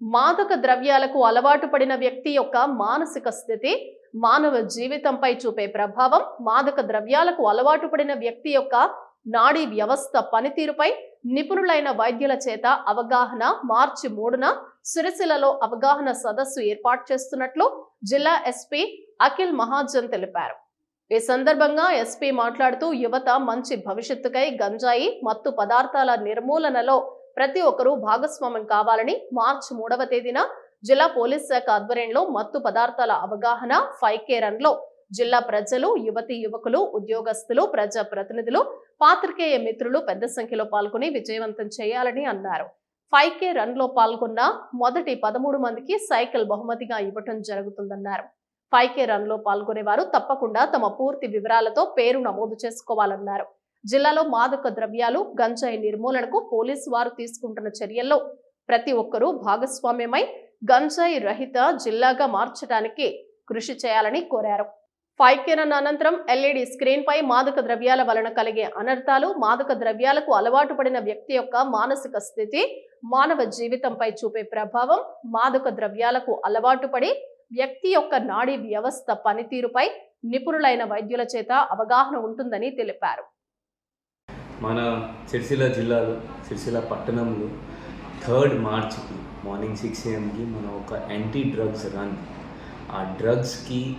మాదక ద్రవ్యాలకు అలవాటు పడిన వ్యక్తి యొక్క మానసిక స్థితి మానవ జీవితంపై చూపే ప్రభావం మాదక ద్రవ్యాలకు అలవాటు పడిన వ్యక్తి యొక్క నాడీ వ్యవస్థ పనితీరుపై నిపుణులైన వైద్యుల చేత అవగాహన మార్చి మూడున సిరిసిలలో అవగాహన సదస్సు ఏర్పాటు చేస్తున్నట్లు జిల్లా ఎస్పీ అఖిల్ మహాజన్ తెలిపారు. ఈ సందర్భంగా ఎస్పీ మాట్లాడుతూ యువత మంచి భవిష్యత్తుకై గంజాయి మత్తు పదార్థాల నిర్మూలనలో ప్రతి ఒక్కరూ భాగస్వామ్యం కావాలని మార్చి మూడవ తేదీన జిల్లా పోలీస్ శాఖ ఆధ్వర్యంలో మత్తు పదార్థాల అవగాహన ఫైవ్ కే రన్లో జిల్లా ప్రజలు యువతి యువకులు ఉద్యోగస్తులు ప్రజా ప్రతినిధులు పాత్రికేయ మిత్రులు పెద్ద సంఖ్యలో పాల్గొని విజయవంతం చేయాలని అన్నారు. ఫైవ్ కే రన్లో పాల్గొన్న మొదటి పదమూడు మందికి సైకిల్ బహుమతిగా ఇవ్వటం జరుగుతుందన్నారు. ఫైవ్ కే రన్లో పాల్గొనేవారు తప్పకుండా తమ పూర్తి వివరాలతో పేరు నమోదు చేసుకోవాలన్నారు. జిల్లాలో మాదక ద్రవ్యాలు గంజాయి నిర్మూలనకు పోలీసు వారు తీసుకుంటున్న చర్యల్లో ప్రతి ఒక్కరూ భాగస్వామ్యమై గంజాయి రహిత జిల్లాగా మార్చడానికి కృషి చేయాలని కోరారు. ఫైవ్ కే అనంతరం ఎల్ఈడి స్క్రీన్ పై మాదక ద్రవ్యాల వలన కలిగే అనర్థాలు మాదక ద్రవ్యాలకు అలవాటు పడిన వ్యక్తి యొక్క మానసిక స్థితి మానవ జీవితంపై చూపే ప్రభావం మాదక ద్రవ్యాలకు అలవాటు పడి వ్యక్తి యొక్క నాడీ వ్యవస్థ పనితీరుపై నిపుణులైన వైద్యుల చేత అవగాహన ఉంటుందని తెలిపారు. మన సిరిసిల్ల జిల్లాలో సిరిసిల్ల పట్టణంలో థర్డ్ మార్చ్కి మార్నింగ్ సిక్స్ ఏఎంకి మన ఒక యాంటీ డ్రగ్స్ రన్ ఆ డ్రగ్స్కి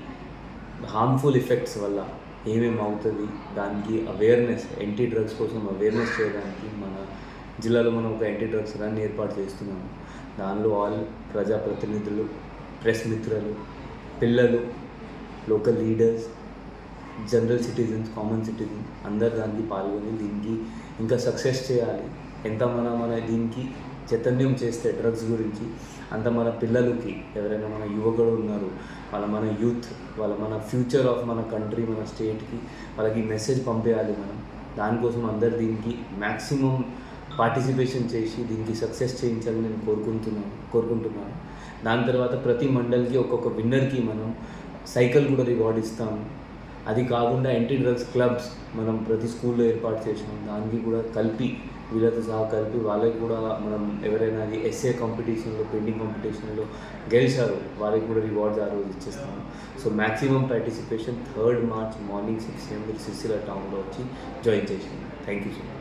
హార్మ్ఫుల్ ఎఫెక్ట్స్ వల్ల ఏమేమి అవుతుంది? దానికి అవేర్నెస్ యాంటీ డ్రగ్స్ కోసం అవేర్నెస్ చేయడానికి మన జిల్లాలో మనం ఒక యాంటీ డ్రగ్స్ రన్ ఏర్పాటు చేస్తున్నాము. దానిలో ఆల్ ప్రజాప్రతినిధులు ప్రెస్ మిత్రులు పిల్లలు local leaders general citizens common citizen అందరు దానికి పాల్గొని దీనికి ఇంకా సక్సెస్ చేయాలి. ఎంత మన మన దీనికి చైతన్యం చేస్తే డ్రగ్స్ గురించి అంత మన పిల్లలకి ఎవరైనా మన యువకుడు ఉన్నారు వాళ్ళ మన యూత్ వాళ్ళ మన ఫ్యూచర్ ఆఫ్ మన కంట్రీ మన స్టేట్కి వాళ్ళకి మెసేజ్ పంపేయాలి మనం. దానికోసం అందరు దీనికి మ్యాక్సిమం పార్టిసిపేషన్ చేసి దీనికి సక్సెస్ చేయించాలని నేను కోరుకుంటున్నాను కోరుకుంటున్నాను. దాని తర్వాత ప్రతి మండల్కి ఒక్కొక్క విన్నర్కి మనం సైకిల్ కూడా రివార్డ్ ఇస్తాము. అది కాకుండా యాంటీ డ్రగ్స్ క్లబ్స్ మనం ప్రతి స్కూల్లో ఏర్పాటు చేసినాం. దానికి కూడా కలిపి వీళ్ళతో సహా కలిపి వాళ్ళకి కూడా మనం ఎవరైనా అది ఎస్ఏ కాంపిటీషన్లో పెయింటింగ్ కాంపిటీషన్లో గెలిచారు. వాళ్ళకి కూడా రివార్డ్స్ ఆ రోజు ఇచ్చేస్తాము so maximum participation third March morning six AM మీరు సిరిసిల్ల టౌన్లో వచ్చి జాయిన్ చేసింది థ్యాంక్ యూ సో మచ్